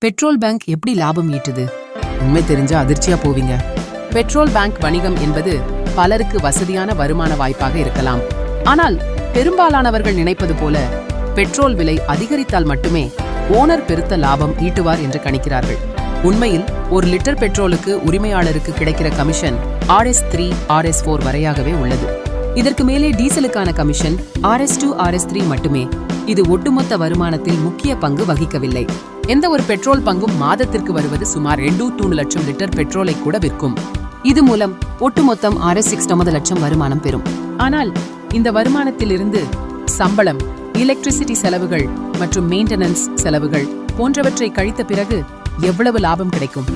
Petrol bank எப்படி லாபம் ஈட்டுது? உண்மை தெரிஞ்சா அதிர்ச்சியா போவீங்க. பெட்ரோல் பேங்க் வணிகம் என்பது பலருக்கு வசதியான வருமான வாய்ப்பாக இருக்கலாம். ஆனால் பெரும்பாலானவர்கள் நினைப்பது போல பெட்ரோல் விலை அதிகரித்தால் மட்டுமே ஓனர் பெருத்த லாபம் ஈட்டுவார் என்று கணிக்கிறார்கள். உண்மையில் ஒரு லிட்டர் பெட்ரோலுக்கு உரிமையாளருக்கு கிடைக்கிற commission RS three RS four வரையாகவே உள்ளது. இதற்கு மேலே டீசலுக்கான commission RS two RS three மட்டுமே. இது ஒட்டுமொத்த வருமானத்தில் முக்கிய பங்கு வகிக்கவில்லை. எந்த ஒரு பெட்ரோல் பங்கும் மாதத்திற்கு வருவது சுமார் ரெண்டு தூணு லட்சம் லிட்டர் பெட்ரோலை கூட விற்கும். இது மூலம் ஒட்டுமொத்தம் ஆறு சிக்ஸ் ஒன்பது லட்சம் வருமானம் பெறும். ஆனால் இந்த வருமானத்திலிருந்து சம்பளம் எலக்ட்ரிசிட்டி செலவுகள் மற்றும் மெயின்டெனன்ஸ் செலவுகள் போன்றவற்றை கழித்த பிறகு எவ்வளவு லாபம் கிடைக்கும்?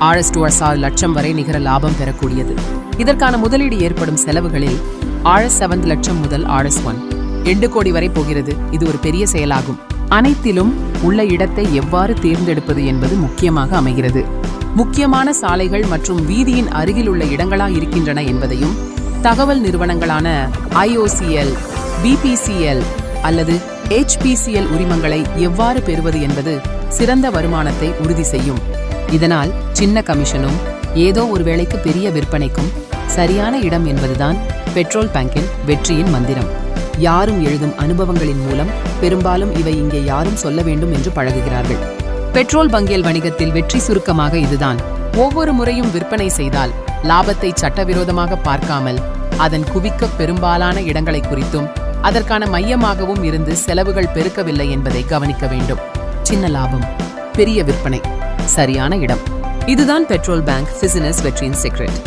ஆர்எஸ் டூ ஆறு லட்சம் வரை நிகர லாபம் பெறக்கூடியது. இதற்கான முதலீடு ஏற்படும் செலவுகளில் ஆர்எஸ் செவன் லட்சம் முதல் ஆர்எஸ் ஒன். ரெண்டு கோடி வரை போகிறது. இது ஒரு பெரிய செயலாகும். அனைத்திலும் உள்ள இடத்தை எவ்வாறு தேர்ந்தெடுப்பது என்பது முக்கியமாக அமைகிறது. முக்கியமான சாலைகள் மற்றும் வீதியின் அருகில் உள்ள இடங்களா இருக்கின்றன என்பதையும் தகவல் நிறுவனங்களான ஐஓசிஎல் பிபிசிஎல் அல்லது ஹெச்பிசிஎல் உரிமங்களை எவ்வாறு பெறுவது என்பது சிறந்த வருமானத்தை உறுதி செய்யும். இதனால் சின்ன கமிஷனும் ஏதோ ஒரு வேளைக்கு பெரிய விற்பனைக்கும் சரியான இடம் என்பதுதான் பெட்ரோல் பேங்கின் வெற்றியின் மந்திரம். யாரும் எழுதும் அனுபவங்களின் மூலம் பெரும்பாலும் இவை இங்கே யாரும் சொல்ல வேண்டும் என்று பழகுகிறார்கள். பெட்ரோல் பங்கேல் வணிகத்தில் வெற்றி சுருக்கமாக இதுதான். ஒவ்வொரு முறையும் விற்பனை செய்தால் லாபத்தை சட்டவிரோதமாக பார்க்காமல் அதன் குவிக்க பெரும்பாலான இடங்களை குறித்தும் அதற்கான மையமாகவும் இருந்து செலவுகள் பெருக்கவில்லை என்பதை கவனிக்க வேண்டும். சின்ன லாபம் பெரிய விற்பனை சரியான இடம். இதுதான் பெட்ரோல் பேங்க் பிசினஸ் வெற்றியின் சீக்ரெட்